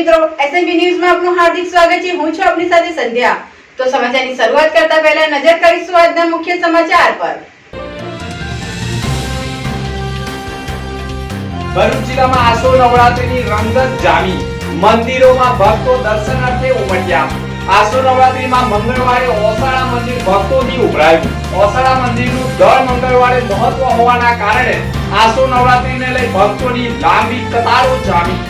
મિત્રો એસએમબી ન્યૂઝમાં આપનું હાર્દિક સ્વાગત છે. હું છું આપની સાથે સંધ્યા. તો સમાચારની શરૂઆત કરતા પહેલા નજર કરીશું આજના મુખ્ય સમાચાર પર. ભરૂચ જિલ્લામાં આસો નવરાત્રીની રંગત જામી. મંદિરોમાં ભક્તો દર્શનાર્થે ઉમટ્યા. આસો નવરાત્રીમાં મંગળવારે ઓસાળા મંદિર ભક્તોથી ઉભરાયું. ઓસાળા મંદિરનું દર મંગળવારે મહત્વ હોવાના કારણે આસો નવરાત્રીને લઈ ભક્તોની લાંબી કતારો જામી.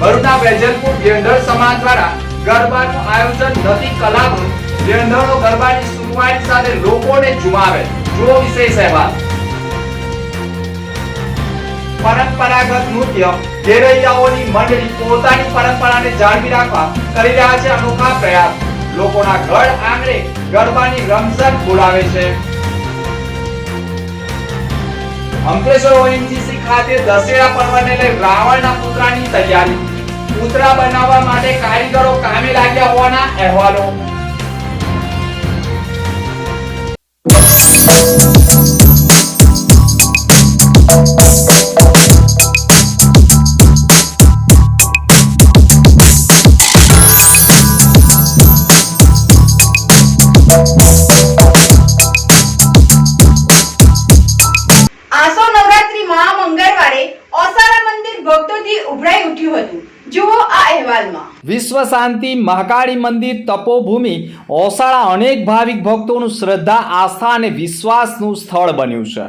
ભરૂચના વેજલપુર વેંધર સમાજ દ્વારા ગરબાનું આયોજન નથી કલાનું વેંધરો ગરબાની સુનવાઈ સાથે લોકોને જુમાવે જો વિશેષ અહેવાલ. પરંપરાગત નૃત્ય ઘેરૈયાઓની મંડળી પોતાની પરંપરાને જાળવી રાખવા કરી રહ્યા છે અનોખા પ્રયાસ. લોકોના ઘર આંગણે ગરબાની રમઝટ બોલાવે છે. અંકલેશ્વર ઓએનજીસી ખાતે દશેરા પર્વને લઈ રાવણના પુતળાની તૈયારી. પુતળા બનાવવા માટે કારીગરો કામે લાગ્યા હોવાના અહેવાલો. આસો વિશ્વ શાંતિ મહાકાળી મંદિર, તપોભૂમિ, ઓસાળા અનેક ભાવિક ભક્તોનું શ્રદ્ધા, આસ્થા અને વિશ્વાસનું સ્થળ બન્યું છે.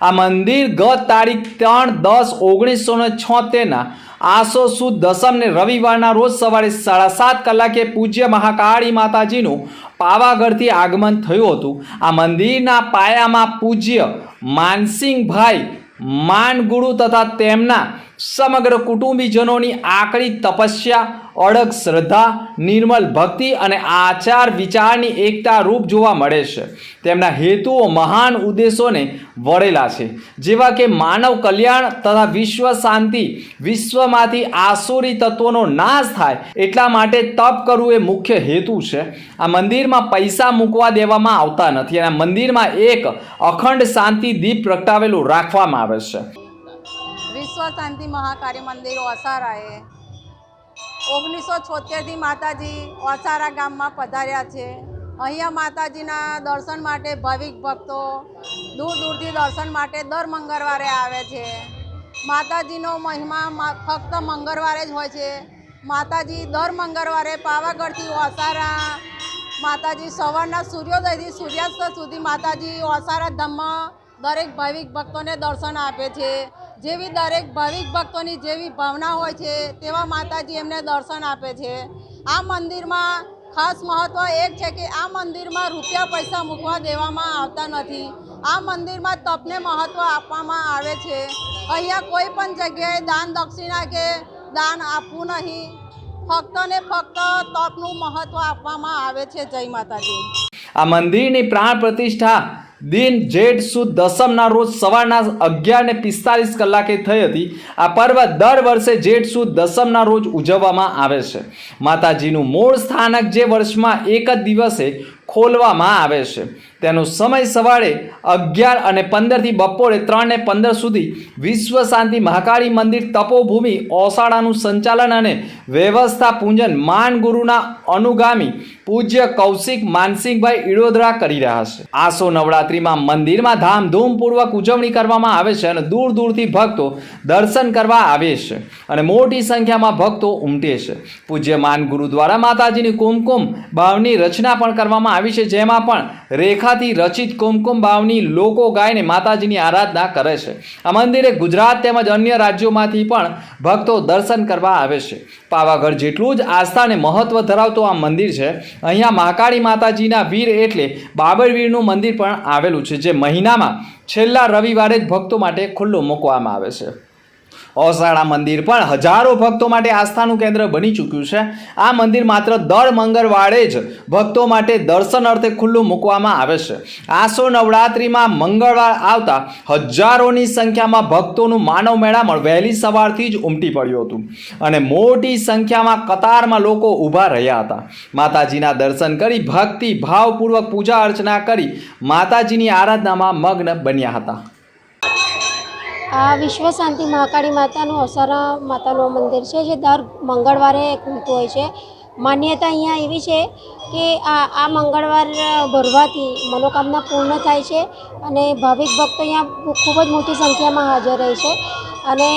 આ મંદિર ગત તારીખ ત્રણ દસ ઓગણીસો ને છોતેરના આસો સુદ દસમને રવિવારના રોજ સવારે સાડા સાત કલાકે પૂજ્ય મહાકાળી માતાજીનું પાવાગઢથી આગમન થયું હતું. આ મંદિરના પાયામાં પૂજ્ય માનસિંહભાઈ માનગુરુ તથા તેમના સમગ્ર કુટુંબીજનોની આકરી તપસ્યા અડગ શ્રદ્ધા, નિર્મલ ભક્તિ અને આચાર વિચારની એકતા રૂપ જોવા મળે છે. તેમના હેતુઓ મહાન ઉદ્દેશોને વળેલા છે. જેવા કે માનવ કલ્યાણ તથા વિશ્વ શાંતિ, વિશ્વમાંથી આસુરી તત્વોનો નાશ થાય એટલા માટે તપ કરવું એ મુખ્ય હેતુ છે. આ મંદિરમાં પૈસા મૂકવા દેવામાં આવતા નથી અને મંદિરમાં એક અખંડ શાંતિ દીપ પ્રગટાવેલું રાખવામાં આવે છે. વિશ્વ શાંતિ મહાકાર્ય મંદિર ઓસારાએ ઓગણીસો છોતેરથી માતાજી ઓસારા ગામમાં પધાર્યા છે. અહીંયા માતાજીના દર્શન માટે ભાવિક ભક્તો દૂર દૂરથી દર્શન માટે દર મંગળવારે આવે છે. માતાજીનો મહિમા ફક્ત મંગળવારે જ હોય છે. માતાજી દર મંગળવારે પાવાગઢથી ઓસારા માતાજી સવારના સૂર્યોદયથી સૂર્યાસ્ત સુધી માતાજી ઓસારા ધામમાં દરેક ભાવિક ભક્તોને દર્શન આપે છે. જેવી દરેક ભાવિક ભક્તોની જેવી ભાવના હોય છે, તેવા માતાજી એમને દર્શન આપે છે. આ મંદિરમાં ખાસ મહત્ત્વ એક છે કે આ મંદિરમાં રૂપિયા પૈસા મૂકવા દેવામાં આવતા નથી. આ મંદિરમાં તપને મહત્ત્વ આપવામાં આવે છે. અહીંયા કોઈ પણ જગ્યાએ દાન દક્ષિણા કે દાન આપવું નહીં. ફક્ત ને ફક્ત તપનું મહત્ત્વ આપવામાં આવે છે. જય માતાજી. આ મંદિરની પ્રાણ પ્રતિષ્ઠા દિન જેઠ સુદ દસમના રોજ સવારના અગિયાર ને પિસ્તાલીસ કલાકે થઈ હતી. આ પર્વ દર વર્ષે જેઠ સુદ દસમના રોજ ઉજવવામાં આવે છે. માતાજીનું મૂળ સ્થાનક જે વર્ષમાં એક જ દિવસે ખોલવામાં આવે છે. તેનો સમય સવારે અગિયાર અને પંદરથી બપોરે ત્રણ ને પંદર સુધી વિશ્વ શાંતિ મહાકાળી મંદિર તપોભૂમિ ઓસાળાનું સંચાલન અને વ્યવસ્થા પૂજન માન ગુરુના અનુગામી પૂજ્ય કૌશિક માનસિંહભાઈ ઈડોદરા કરી રહ્યા છે. આસો નવરાત્રિમાં મંદિરમાં ધામધૂમપૂર્વક ઉજવણી કરવામાં આવે છે અને દૂર દૂરથી ભક્તો દર્શન કરવા આવે છે અને મોટી સંખ્યામાં ભક્તો ઉમટે છે. પૂજ્ય માન ગુરુ દ્વારા માતાજીની કુમકુમ ભાવની રચના પણ કરવામાં આવી છે, જેમાં પણ રેખાથી રચિત કુમકુમ ભાવની લોકો ગાઈને માતાજીની આરાધના કરે છે. આ મંદિરે ગુજરાત તેમજ અન્ય રાજ્યોમાંથી પણ ભક્તો દર્શન કરવા આવે છે. પાવાગઢ જેટલું જ આસ્થા અને મહત્વ ધરાવતું આ મંદિર છે, અહીંયા મહાકાળી માતાજીના વીર એટલે બાબરવીરનું મંદિર પણ આવેલું છે, જે મહિનામાં છેલ્લા રવિવારે જ ભક્તો માટે ખુલ્લું મૂકવામાં આવે છે. ઓસાળા મંદિર પણ હજારો ભક્તો માટે આસ્થાનું કેન્દ્ર બની ચૂક્યું છે. આ મંદિર માત્ર દર મંગળવારે જ ભક્તો માટે દર્શન અર્થે ખુલ્લું મૂકવામાં આવે છે. આસો નવરાત્રિમાં મંગળવાર આવતા હજારોની સંખ્યામાં ભક્તોનું માનવ મેળામણ વહેલી સવારથી જ ઉમટી પડ્યું હતું અને મોટી સંખ્યામાં કતારમાં લોકો ઊભા રહ્યા હતા. માતાજીના દર્શન કરી ભક્તિ ભાવપૂર્વક પૂજા અર્ચના કરી માતાજીની આરાધનામાં મગ્ન બન્યા હતા. આ વિશ્વ શાંતિ મહાકાળી માતાનું અવસારા માતાનું મંદિર છે, જે દર મંગળવારે ખુલતું હોય છે. માન્યતા અહીંયા એવી છે કે આ આ મંગળવાર ભરવાથી મનોકામના પૂર્ણ થાય છે અને ભાવિક ભક્તો અહીંયા ખૂબ જ મોટી સંખ્યામાં હાજર રહે છે. અને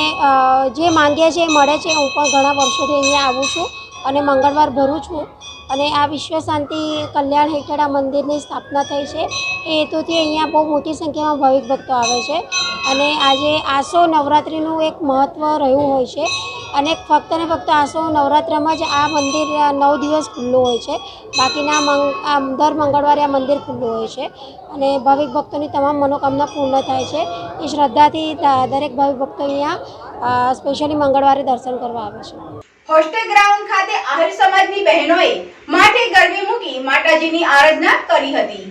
જે માંગ્યા છે એ મળે છે. હું પણ ઘણા વર્ષોથી અહીંયા આવું છું અને મંગળવાર ભરું છું. અને આ વિશ્વ શાંતિ કલ્યાણ હેઠળ આ મંદિરની સ્થાપના થઈ છે. એ હેતુથી અહીંયા બહુ મોટી સંખ્યામાં ભાવિક ભક્તો આવે છે. અને આજે આસો નવરાત્રિનું એક મહત્ત્વ રહ્યું હોય છે. અને ફક્ત ને ફક્ત આસો નવરાત્રમાં જ આ મંદિર નવ દિવસ ખુલ્લું હોય છે. બાકીના મંગ દર મંગળવારે આ મંદિર ખુલ્લું હોય છે. અને ભાવિક ભક્તોની તમામ મનોકામના પૂર્ણ થાય છે. એ શ્રદ્ધાથી દરેક ભાવિક ભક્તો અહીંયા સ્પેશિયલી મંગળવારે દર્શન કરવા આવે છે. હોસ્ટેલ ગ્રાઉન્ડ ખાતે આહિર સમાજની બહેનોએ માથે ગરબી મૂકી માતાજીની આરાધના કરી હતી.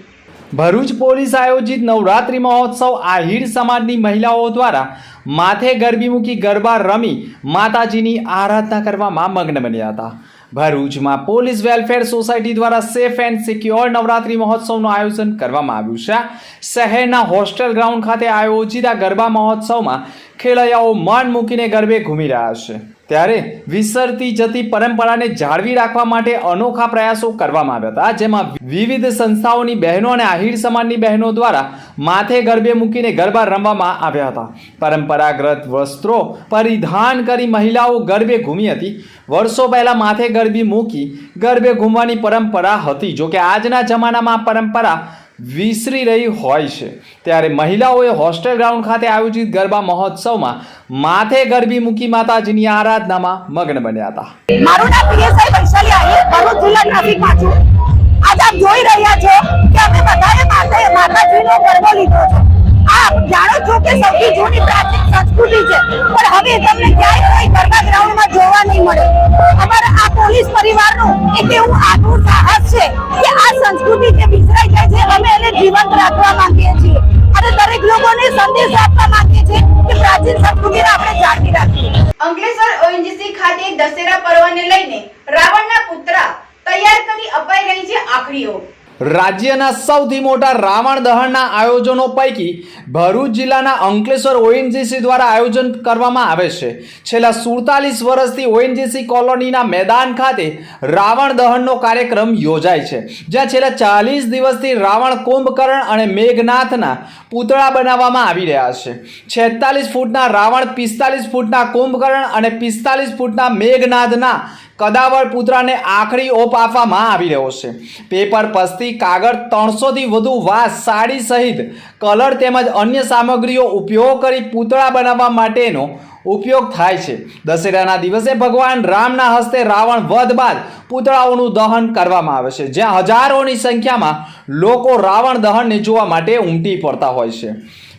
ભરૂચ પોલીસ આયોજિત નવરાત્રિ મહોત્સવ આહિર સમાજની મહિલાઓ દ્વારા માથે ગરબી મૂકી ગરબા રમી માતાજીની આરાધના કરવામાં મગ્ન બન્યા હતા. ભરૂચમાં પોલીસ વેલફેર સોસાયટી દ્વારા સેફ એન્ડ સિક્યોર નવરાત્રિ મહોત્સવનું આયોજન કરવામાં આવ્યું છે. શહેરના હોસ્ટેલ ગ્રાઉન્ડ ખાતે આયોજિત આ ગરબા મહોત્સવમાં ખેલૈયાઓ મન મૂકીને ગરબે ઘૂમી રહ્યા છે. ત્યારે વિસરતી જતી પરંપરાને જાળવી રાખવા માટે અનોખા પ્રયાસો કરવામાં આવ્યા હતા, જેમાં વિવિધ સંસ્થાઓની બહેનો અને આહિર સમાજની બહેનો દ્વારા માથે ગરબે મૂકીને ગરબા રમવામાં આવ્યા હતા. પરંપરાગત વસ્ત્રો પરિધાન કરી મહિલાઓ ગરબે ઘૂમી હતી. વર્ષો પહેલાં માથે ગરબી મૂકી ગરબે ઘૂમવાની પરંપરા હતી. જોકે આજના જમાનામાં પરંપરા વિસરી રહી હોય છે. ત્યારે મહિલાઓએ હોસ્ટેલ ગ્રાઉન્ડ ખાતે આયોજિત ગરબા મહોત્સવમાં માથે ગરબી મૂકી માતાજીની આરાધનામાં મગ્ન બન્યા હતા. મારું નામ પીએસઆઈ વૈશાલી આહિર, ભરૂચ જિલ્લા ટ્રાફિકમાં છું. આજ આપ જોઈ રહ્યા છો કે અમે બધાએ માતાજીનો ગરબો લીધો છે. જાણો છો કે સૌથી જૂની પ્રાચીન સંસ્કૃતિ છે, પણ હવે તમને ક્યાંય કોઈ ગરબા ગ્રાઉન્ડમાં જોવા નહીં મળે. અમારા આ પોલીસ પરિવારનું એક એવું આતુર સાહસ છે કે આ સંસ્કૃતિ જે વિસરાઈ જાય છે, અમે એને જીવંત રાખવા માંગીએ છીએ. અને દરેક લોકોને સંદેશ આપવા માંગીએ છીએ કે પ્રાચીન સંસ્કૃતિને આપણે જાળવી રાખીએ. અંકલેશ્વર ઓએનજીસી ખાતે દશેરા પર્વને લઈને રાવણના પુત્ર તૈયાર કરી અપાઈ રહી છે આખડીઓ રાજ્યના સૌથી મોટા રાવણ દહનના આયોજનો પૈકી ભરૂચ જિલ્લાના અંકલેશ્વર ઓએનજીસી દ્વારા આયોજન કરવામાં આવે છે. છેલ્લા સુડતાલીસ વર્ષથી ઓએનજીસી કોલોનીના મેદાન ખાતે રાવણ દહનનો કાર્યક્રમ યોજાય છે. જ્યાં છેલ્લા ચાલીસ દિવસથી રાવણ કુંભકર્ણ અને મેઘનાથના પૂતળા બનાવવામાં આવી રહ્યા છે. છેતાલીસ ફૂટના રાવણ, પિસ્તાલીસ ફૂટના કુંભકર્ણ અને પિસ્તાલીસ ફૂટના મેઘનાથના કદાવર પુત્રાને આખરી ઓપ આપવામાં આવી રહ્યો છે. પેપર પસ્તી, કાગળ ત્રણસોથી વધુ વાસ, સાડી સહિત કલર તેમજ અન્ય સામગ્રીઓ ઉપયોગ કરી પૂતળા બનાવવા માટેનો ઉપયોગ થાય છે. દશેરાના દિવસે ભગવાન રામના હસ્તે રાવણ વધ બાદ પૂતળાઓનું દહન કરવામાં આવે છે, જ્યાં હજારોની સંખ્યામાં લોકો રાવણ દહનને જોવા માટે ઉમટી પડતા હોય છે.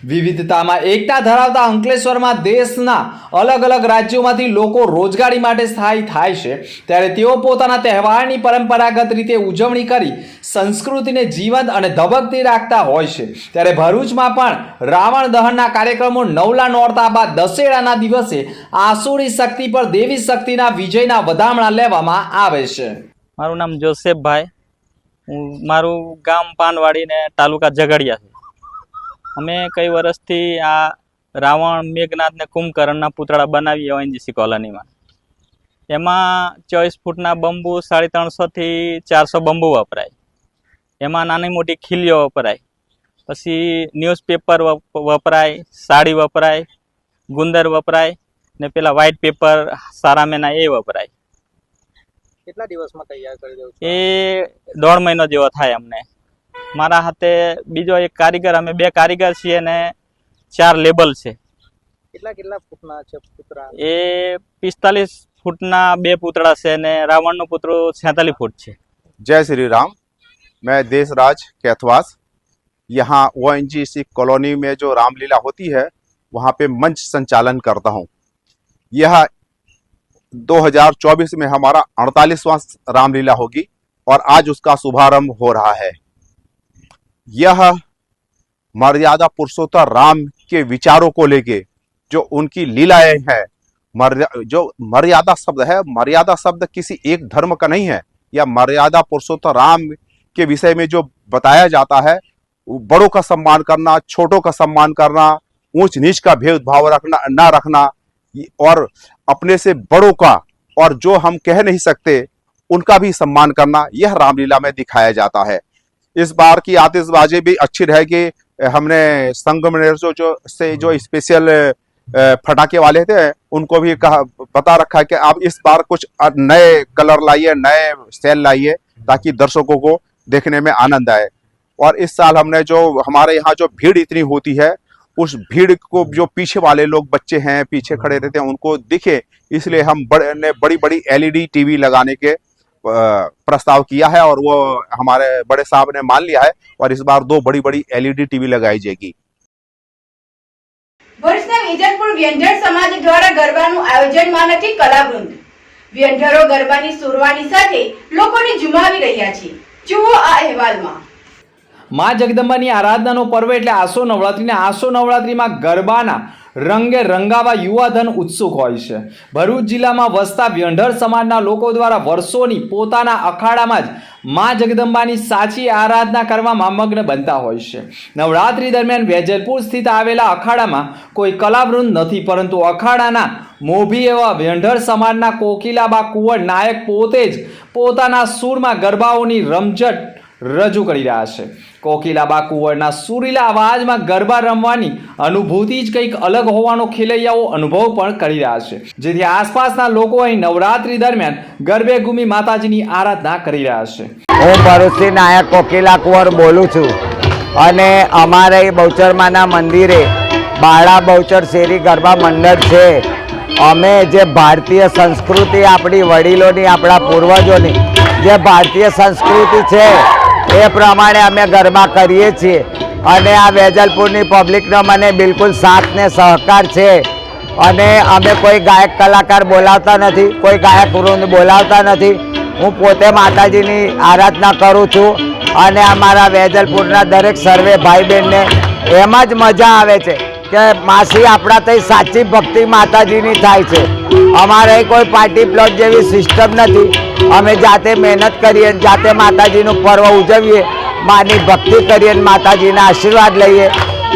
વિવિધતામાં એકતા ધરાવતા અંકલેશ્વરમાં દેશના અલગ અલગ રાજ્યોમાંથી લોકો રોજગારી માટે સ્થાયી થાય છે. ત્યારે તેઓ પોતાના તહેવારની પરંપરાગત રીતે ઉજવણી કરી સંસ્કૃતિને જીવંત અને ધબકતી રાખતા હોય છે. ત્યારે ભરૂચમાં પણ રાવણ દહનના કાર્યક્રમો નવલા નોરતા બાદ દશેરાના દિવસે આસુરી શક્તિ પર દેવી શક્તિના વિજયના વધામણા લેવામાં આવે છે. મારું નામ જોસેફભાઈ. મારું ગામ પાનવાડી ને તાલુકા ઝઘડિયા છે. અમે કઈ વર્ષથી આ રાવણ મેઘનાથ ને કુંભકર્ણના પૂતળા બનાવીએ ઓએનજીસી કોલોનીમાં. એમાં ચોવીસ ફૂટના બંબુ સાડી ત્રણસોથી ચારસો બંબુ વપરાય. એમાં નાની મોટી ખીલીઓ વપરાય. પછી ન્યૂઝપેપર વપરાય સાડી વપરાય ગુંદર વપરાય ને પેલા વ્હાઇટ પેપર સારામેના એ વપરાય. કેટલા દિવસમાં તૈયાર કરી દઉં એ દોઢ મહિનો જેવો થાય અમને. મારા હાથે બીજો એક કારીગર અમે બે કારીગર છીએ ને ચાર લેબલ છે કેટલા કેટલા ફૂટના છે પુતળા એ પિસ્તાલીસ ફૂટના બે પૂતળા છે ને રાવણનું પૂતળું છેતાલીસ ફૂટ છે जय श्री राम मैं देशराज कैथवास यहाँ ओ कॉलोनी में जो रामलीला होती है वहाँ पे मंच संचालन करता हूँ यह 2024 में हमारा अड़तालीसवां रामलीला होगी और आज उसका शुभारंभ हो रहा है यह मर्यादा पुरुषोत्तर राम के विचारों को लेके जो उनकी लीलाएँ हैं, मर्या, जो मर्यादा शब्द है, मर्यादा शब्द किसी एक धर्म का नहीं है। या मर्यादा पुरुषोत्तर राम के विषय में जो बताया जाता है बड़ों का सम्मान करना, छोटों का सम्मान करना ऊंच नीच का भेदभाव रखना, ना रखना और अपने से बड़ों का और जो हम कह नहीं सकते, उनका भी सम्मान करना, यह रामलीला में दिखाया जाता है। इस बार की आतिशबाजी भी अच्छी रहेगी। हमने संगमनेर जो जो से जो स्पेशल फटाके वाले थे उनको भी कहा बता रखा है कि आप इस बार कुछ नए कलर लाइए नए सेल लाइए ताकि दर्शकों को देखने में आनंद आए। और इस साल हमने जो हमारे यहाँ जो भीड़ इतनी होती है उस भीड़ को जो पीछे वाले लोग बच्चे हैं पीछे खड़े रहते हैं उनको दिखे। इसलिए हम बड़े ने बड़ी बड़ी एलईडी टीवी लगाने के प्रस्ताव किया है और वो हमारे बड़े साहब ने मान लिया है और इस बार दो बड़ी बड़ी एलईडी टीवी लगाई जाएगी ભરૂચના વિજલપુર વ્યંઢર સમાજ દ્વારા ગરબાનું આયોજનમાં નથી કલાવૃંદ વ્યંઢરો ગરબાની સુરવાની સાથે લોકોને ઝુમાવી રહ્યા છે જુઓ આ અહેવાલમાં મા જગદંબાની આરાધનાનો પર્વ એટલે આસો નવરાત્રિને આસો નવરાત્રિમાં ગરબાના રંગે રંગાવા યુવાધન ઉત્સુક હોય છે. ભરૂચ જિલ્લામાં વસતા વ્યંઢર સમાજના લોકો દ્વારા વર્ષોની પોતાના અખાડામાં જ મા જગદંબાની સાચી આરાધના કરવામાં મગ્ન બનતા હોય છે. નવરાત્રિ દરમિયાન વેજલપુર સ્થિત આવેલા અખાડામાં કોઈ કલાવૃંદ નથી, પરંતુ અખાડાના મોભી એવા વ્યંઢર સમાજના કોકિલાબા કુંવર નાયક પોતે જ પોતાના સૂરમાં ગરબાઓની રમઝટ રજૂ કરી રહ્યા છે. કોકિલાબા કુંવરના સુરીલા અવાજમાં ગરબા રમવાની અનુભૂતિ જ કંઈક અલગ હોવાનો ખેલૈયાઓ અનુભવ પણ કરી રહ્યા છે. જેથી આસપાસના લોકો અહીં નવરાત્રી દરમિયાન ગરબે ગુમી માતાજીની આરાધના કરી રહ્યા છે. હું ભરૂચથી નાયક કોકિલા કુંવર બોલું છું. અને અમારે બહુચરમાના મંદિરે બાળા બહુચર શેરી ગરબા મંડળ છે. અમે જે ભારતીય સંસ્કૃતિ આપણી વડીલોની, આપણા પૂર્વજોની જે ભારતીય સંસ્કૃતિ છે એ પ્રમાણે અમે ગરબા કરીએ છીએ. અને આ વેજલપુરની પબ્લિકનો મને બિલકુલ સાથ ને સહકાર છે. અને અમે કોઈ ગાયક કલાકાર બોલાવતા નથી, કોઈ ગાયક વૃંદ બોલાવતા નથી. હું પોતે માતાજીની આરાધના કરું છું. અને અમારા વેજલપુરના દરેક સર્વે ભાઈ બહેનને એમાં જ મજા આવે છે. કે માસી, આપણા ત્યાં સાચી ભક્તિ માતાજીની થાય છે. અમારે કોઈ પાર્ટી પ્લોટ જેવી સિસ્ટમ નથી. અમે જાતે મહેનત કરીએ જાતે માતાજીનું પર્વ ઉજવીએ. માની ભક્તિ કરીએ માતાજીના આશીર્વાદ લઈએ.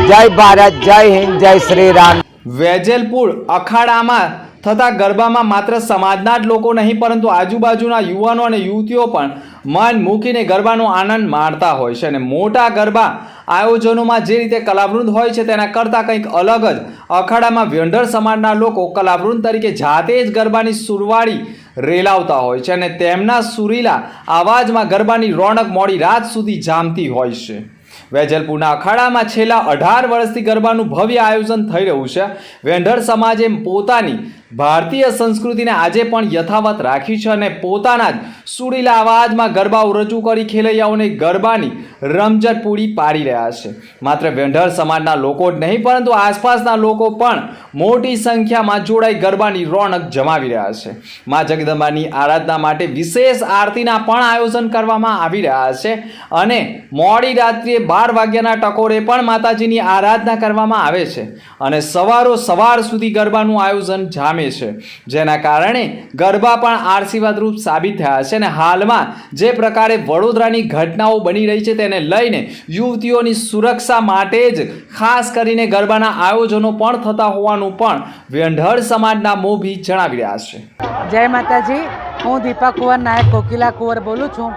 જય ભારત, જય હિન્દ, જય શ્રી રામ વેજલપુર અખાડામાં થતા ગરબામાં માત્ર સમાજના જ લોકો નહીં, પરંતુ આજુબાજુના યુવાનો અને યુવતીઓ પણ મન મૂકીને ગરબાનો આનંદ માણતા હોય છે અને મોટા ગરબા આયોજનોમાં જે રીતે કલાવૃંદ હોય છે તેના કરતાં કંઈક અલગ જ. અખાડામાં વ્યંઢર સમાજના લોકો કલાવૃંદ તરીકે જાતે જ ગરબાની સુરવાળી રેલાવતા હોય છે અને તેમના સુરીલા આવાજમાં ગરબાની રોનક મોડી રાત સુધી જામતી હોય છે. વેજલપુરના અખાડામાં છેલ્લા અઢાર વર્ષથી ગરબાનું ભવ્ય આયોજન થઈ રહ્યું છે. વેંઢર સમાજે પોતાની ભારતીય સંસ્કૃતિને આજે પણ યથાવત રાખી છે અને પોતાના જ સુરીલા અવાજમાં ગરબાઓ રજૂ કરી ખેલૈયાઓને ગરબાની રમઝટ પૂરી પાડી રહ્યા છે. માત્ર વેંઢર સમાજના લોકો જ નહીં, પરંતુ આસપાસના લોકો પણ મોટી સંખ્યામાં જોડાઈ ગરબાની રોનક જમાવી રહ્યા છે. મા જગદંબાની આરાધના માટે વિશેષ આરતીના પણ આયોજન કરવામાં આવી રહ્યા છે અને મોડી રાત્રિએ બાર વાગ્યાના ટકોરે પણ માતાજીની આરાધના કરવામાં આવે છે. અને સવારો સવાર સુધી ગરબાનું આયોજન જામે છે. જેના કારણે ગરબા પણ આશીર્વાદરૂપ સાબિત થયા છે અને હાલમાં જે પ્રકારે વડોદરાની ઘટનાઓ બની રહી છે તેને લઈને યુવતીઓની સુરક્ષા માટે જ ખાસ કરીને ગરબાના આયોજનો પણ થતા હોવાનું પણ વ્યંઢળ સમાજના મોભી જણાવી રહ્યા છે. જય માતાજી. હું દીપા કુંવર નાયક કોકિલા કુંવર બોલું છું.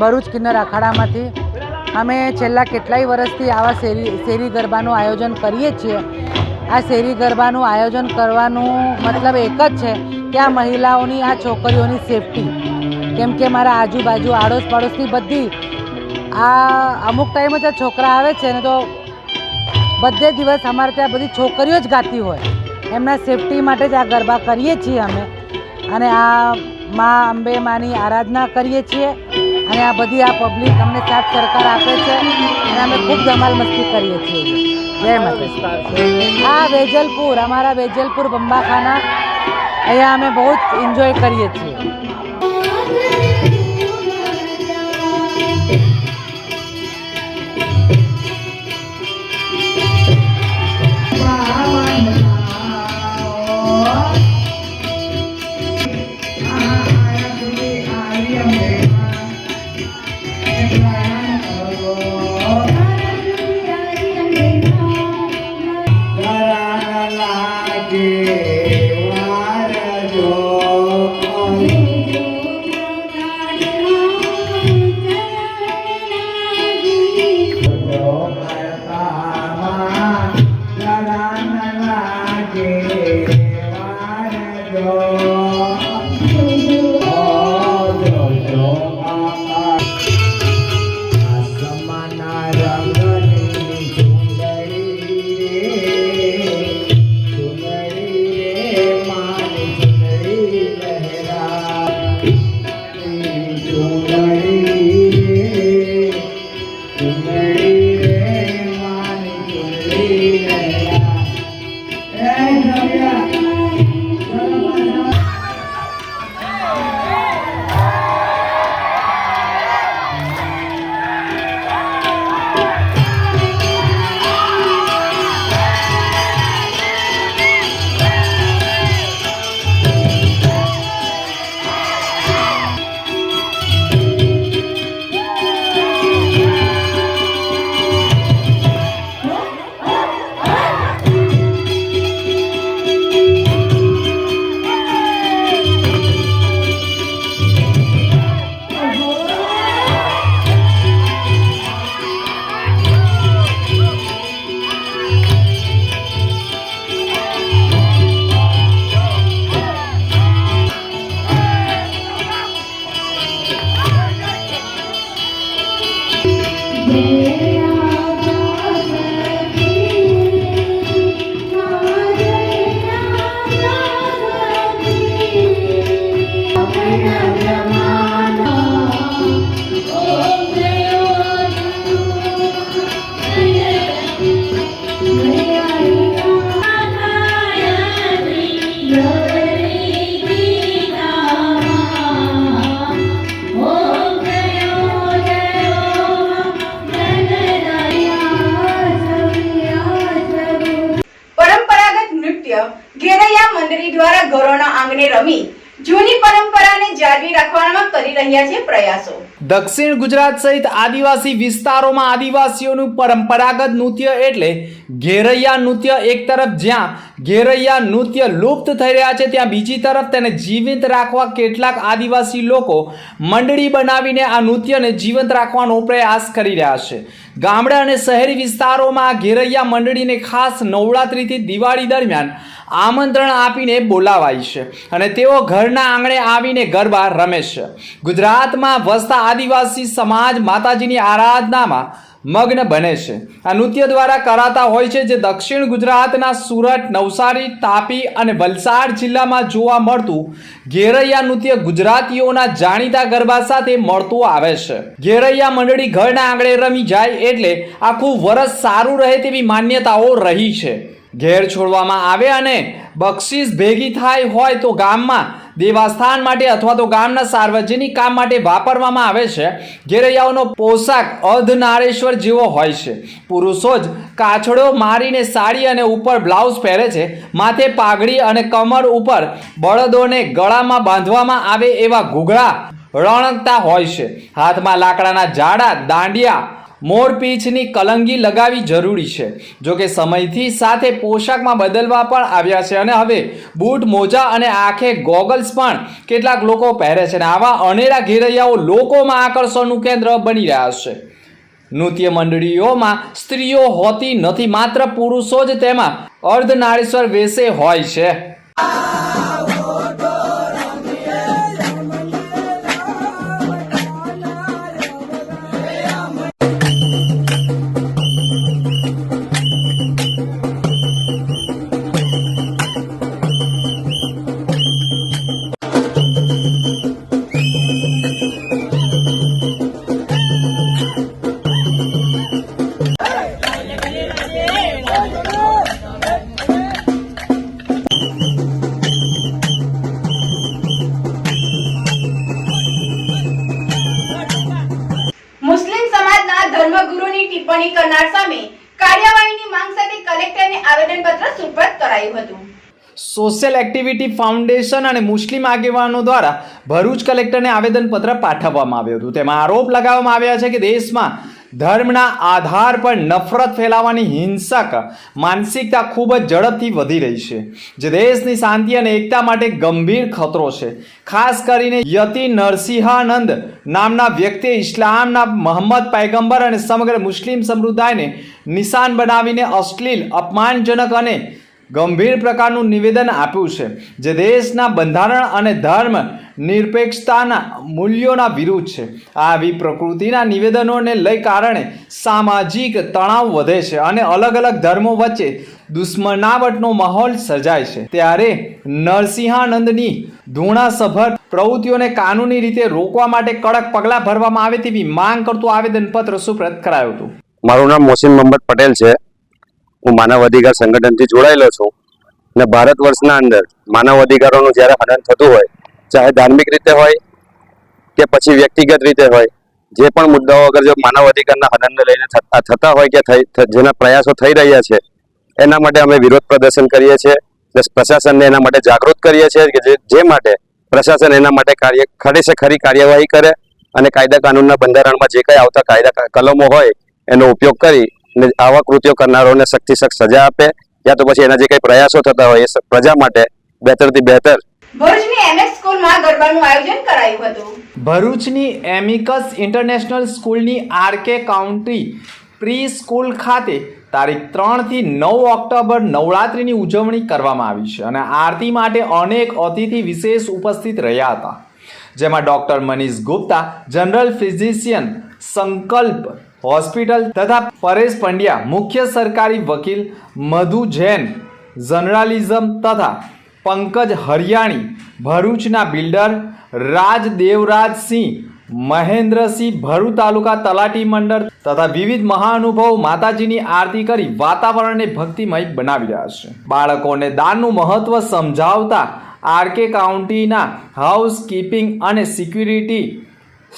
ભરૂચ કિન્નર અખાડામાંથી. અમે છેલ્લા કેટલાય વર્ષથી આવા શેરી શેરી ગરબાનું આયોજન કરીએ છીએ. આ શેરી ગરબાનું આયોજન કરવાનું મતલબ એક જ છે કે આ મહિલાઓની, આ છોકરીઓની સેફટી કેમ કે મારા આજુબાજુ આડોશ પાડોશની બધી, આ અમુક ટાઈમે તો છોકરા આવે છે ને તો બધે દિવસ અમારે ત્યાં બધી છોકરીઓ જ ગાતી હોય. એમના સેફટી માટે જ આ ગરબા કરીએ છીએ અમે. અને આ મા અંબે માની આરાધના કરીએ છીએ. અને આ બધી આ પબ્લિક અમને સાથ સરકાર આપે છે. અને અમે ખૂબ ધમાલ મસ્તી કરીએ છીએ. જય માતાજી. આ વેજલપુર અમારા વેજલપુર બંબાખાના. અહીંયા અમે બહુ જ એન્જોય કરીએ છીએ. દક્ષિણ ગુજરાત સહિત આદિવાસી વિસ્તારોમાં આદિવાસીઓનું પરંપરાગત નૃત્ય એટલે ઘેરૈયા નૃત્ય એક તરફ જ્યાં ઘેરૈયા નૃત્ય લુપ્ત થઈ રહ્યા છે. ત્યાં બીજી તરફ તેને જીવિત રાખવા કેટલાક આદિવાસી લોકો મંડળી બનાવીને આ નૃત્યને જીવંત રાખવાનો પ્રયાસ કરી રહ્યા છે. ગામડા અને શહેરી વિસ્તારોમાં ઘેરૈયા મંડળીને ખાસ નવરાત્રિથી દિવાળી દરમિયાન આમંત્રણ આપીને બોલાવાય છે અને તેઓ ઘરના આંગણે આવીને ગરબા રમે છે. ગુજરાતમાં વસતા આદિવાસી સમાજ માતાજીની આરાધનામાં મગ્ન બને છે. આ નૃત્ય દ્વારા કરાતા હોય છે જે દક્ષિણ ગુજરાતના સુરત, નવસારી, તાપી અને વલસાડ જિલ્લામાં જોવા મળતું ઘેરૈયા નૃત્ય ગુજરાતીઓના જાણીતા ગરબા સાથે મળતું આવે છે. ઘેરૈયા મંડળી ઘરના આંગણે રમી જાય એટલે આખું વરસ સારું રહે તેવી માન્યતાઓ રહી છે. ઘેર છોડવામાં આવે અને બક્ષિસ ભેગી થાય હોય તો ગામમાં દેવાસ્થાન માટે અથવા તો ગામના સાર્વજનિક કામ માટે વાપરવામાં આવે છે. ઘેરૈયાઓનો પોશાક અર્ધનારેશ્વર જેવો હોય છે. પુરુષો જ કાછડો મારીને સાડી અને ઉપર બ્લાઉઝ પહેરે છે. માથે પાઘડી અને કમર ઉપર બળદોને ગળામાં બાંધવામાં આવે એવા ઘૂઘરા રણકતા હોય છે. હાથમાં લાકડાના જાડા દાંડિયા મોરપીંછની કલંગી લગાવી જરૂરી છે. જો કે સમયથી સાથે પોશાકમાં બદલવા પણ આવ્યા છે અને હવે બૂટ, મોજા અને આંખે ગોગલ્સ પણ કેટલાક લોકો પહેરે છે અને આવા અનેરા ઘેરૈયાઓ લોકોમાં આકર્ષણનું કેન્દ્ર બની રહ્યા છે. નૃત્ય મંડળીઓમાં સ્ત્રીઓ હોતી નથી, માત્ર પુરુષો જ તેમાં અર્ધનારીશ્વર વેશે હોય છે. સોશિયલ એક્ટિવિટી ફાઉન્ડેશન અને મુસ્લિમ આગેવાનો દ્વારા ભરૂચ કલેક્ટરને આવેદનપત્ર પાઠવવામાં આવ્યું હતું. તેમાં આરોપ લગાવવામાં આવ્યા છે કે દેશમાં ધર્મના આધાર પર નફરત ફેલાવવાની હિંસક માનસિકતા ખૂબ જ ઝડપથી વધી રહી છે, જે દેશની શાંતિ અને એકતા માટે ગંભીર ખતરો છે. ખાસ કરીને યતિ નરસિંહાનંદ નામના વ્યક્તિએ ઇસ્લામના મોહમ્મદ પૈગંબર અને સમગ્ર મુસ્લિમ સમુદાયને નિશાન બનાવીને અશ્લીલ, અપમાનજનક અને ગંભીર પ્રકારનું નિવેદન આપ્યું છે, જે દેશના બંધારણ અને ધર્મ નિરપેક્ષતાના મૂલ્યોના વિરુદ્ધ છે. આવી પ્રકૃતિના નિવેદનોને લઈ કારણે સામાજિક તણાવ વધે છે અને અલગ અલગ ધર્મો વચ્ચે દુશ્મનાવટનો માહોલ સર્જાય છે. ત્યારે નરસિંહાનંદની ધૂણાસભર પ્રવૃત્તિઓને કાનૂની રીતે રોકવા માટે કડક પગલાં ભરવામાં આવે તેવી માંગ કરતું આવેદનપત્ર સુપ્રત કરાયું હતું. મારું નામ મોસીન મોહમ્મદ પટેલ છે. હું માનવ અધિકાર સંગઠનથી જોડાયેલો છું અને ભારત વર્ષના અંદર માનવ અધિકારોનું જ્યારે હનન થતું હોય, ચાહે ધાર્મિક રીતે હોય કે પછી વ્યક્તિગત રીતે હોય, જે પણ મુદ્દાઓ અગર જો માનવ અધિકારના હનનને લઈને થતા હોય કે જેના પ્રયાસો થઈ રહ્યા છે, એના માટે અમે વિરોધ પ્રદર્શન કરીએ છીએ પ્રશાસનને એના માટે જાગૃત કરીએ છીએ કે જે માટે પ્રશાસન એના માટે કાર્ય, ખરી ખરી કાર્યવાહી કરે અને કાયદા કાનૂનના બંધારણમાં જે કંઈ આવતા કાયદા કલમો હોય, એનો ઉપયોગ કરી અને આવા કૃત્યો કરનારોને સખ્તથી સખ્ત સજા આપે યા તો પછી એના જે કઈ પ્રયાસો થતા હોય એ પ્રજા માટે બહેતરથી બહેતર ભરૂચની એમએક્સ સ્કૂલમાં ગરબાનું આયોજન કરાયું હતું. ભરૂચની એમિકસ ઇન્ટરનેશનલ સ્કૂલની આરકે કાઉન્ટી પ્રી સ્કૂલ ખાતે તારીખ ત્રણથી નવ ઓક્ટોબર નવરાત્રિની ઉજવણી કરવામાં આવી છે અને આરતી માટે અનેક અતિથિ વિશેષ ઉપસ્થિત રહ્યા હતા. જેમાં doctor Manish Gupta general physician Sankalp hospital તથા પરેશ પંડ્યા, મુખ્ય સરકારી વકીલ મધુ જૈન, જર્નાલિઝમ તથા પંકજ હરિયાણી, ભરૂચના બિલ્ડર રાજ દેવરાજસિંહ મહેન્દ્રસિંહ ભરૂચ તાલુકા તલાટી મંડળ તથા વિવિધ મહાનુભાવો માતાજીની આરતી કરી વાતાવરણને ભક્તિમય બનાવી રહ્યા છે. બાળકોને દાનનું મહત્વ સમજાવતા આરકે કાઉન્ટીના હાઉસકીપિંગ અને સિક્યુરિટી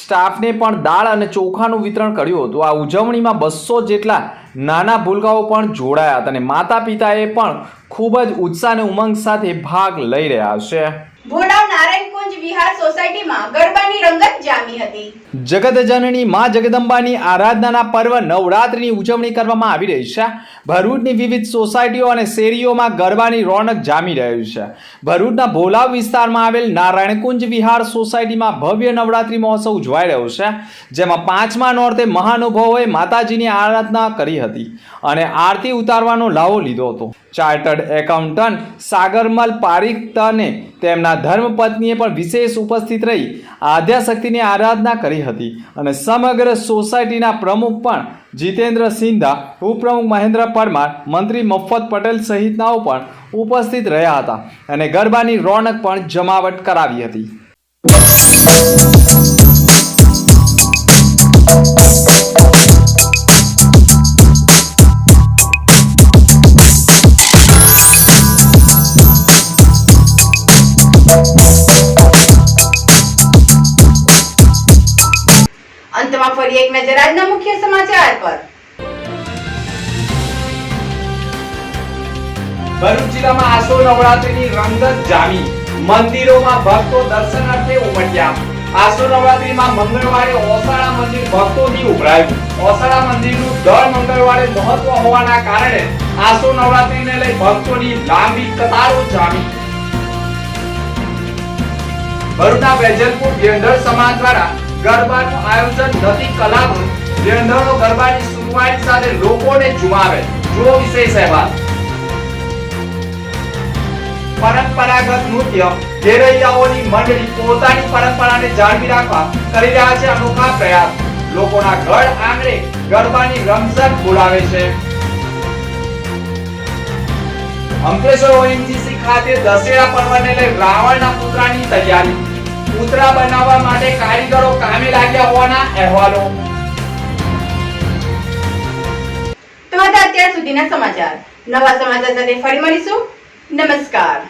સ્ટાફને પણ દાળ અને ચોખાનું વિતરણ કર્યું હતું. આ ઉજવણીમાં બસો જેટલા નાના ભૂલકાઓ પણ જોડાયા હતા અને માતા પિતાએ પણ ખૂબ જ ઉત્સાહ અને ઉમંગ સાથે ભાગ લઈ રહ્યા છે. ભોડાવ નારાયણ કુંજ વિહાર સોસાયટીમાં ગરબાની રંગત જામી. હતી. જગતજનની માં જગદંબાની આરાધનાના પર્વ નવરાત્રિની ઉજવણી કરવામાં આવી રહી છે. ભરૂચની વિવિધ સોસાયટીઓ અને શેરીઓમાં ગરબાની રોનક જામી રહ્યું છે. ભરૂચના ભોલાવ વિસ્તારમાં આવેલ નારાયણકુંજ વિહાર સોસાયટીમાં ભવ્ય નવરાત્રિ મહોત્સવ ઉજવાઈ રહ્યો છે. જેમાં પાંચમા નોરતે મહાનુભાવોએ માતાજીની આરાધના કરી હતી અને આરતી ઉતારવાનો લાવો લીધો હતો. ચાર્ટર્ડ એકાઉન્ટન્ટ સાગરમલ પારીખતને તેમના ધર્મપત્નીએ પણ વિશેષ ઉપસ્થિત રહી. આદ્યાશક્તિની આરાધના કરી હતી અને સમગ્ર સોસાયટીના પ્રમુખ પણ જીતેન્દ્ર સિંધા, ઉપપ્રમુખ મહેન્દ્ર પરમાર, મંત્રી મફત પટેલ સહિતનાઓ પણ ઉપસ્થિત રહ્યા હતા અને ગરબાની રોનક પણ જમાવટ કરાવી હતી. નવરાત્રિની રંગત જામી. મંદિરોમાં ભક્તો દર્શનાર્થે ઉમટ્યા. આસો નવરાત્રીમાં મંગળવારે ઓસાળા મંદિર ભક્તોથી ઉભરાયું. ઓસાળા મંદિરનું દર મંગળવારે મહત્વ હોવાના કારણે આસો નવરાત્રીને લઈ ભક્તોની લાંબી કતારો જામી. ભરૂચના વેજલપુર વ્યંઢળ સમાજ દ્વારા ગરબાનું આયોજન નથી કલાગૃહ વ્યંઢળો ગરબાની શરૂઆત સાથે લોકોને જુમાવે. જો વિશેષ અહેવાલ. પરંપરાગત નૃત્ય ઘેરૈયાઓની મંડળી પોતાની પરંપરાને જાળવી રાખવા કરી રહ્યા છે અનોખા પ્રયાસ. લોકોના ઘર આંગણે ગરબાની રમઝટ બોલાવે છે. અંકલેશ્વર ઓએનજીસી ખાતે દશેરા પર્વને લઈ રાવણના પુતળાની તૈયારી. પુતળા બનાવવા માટે કારીગરો કામે લાગ્યા હોવાના અહેવાલો. તો હતા અત્યાર સુધીના સમાચાર. નવા સમાચાર સાથે ફરી મળીશું. नमस्कार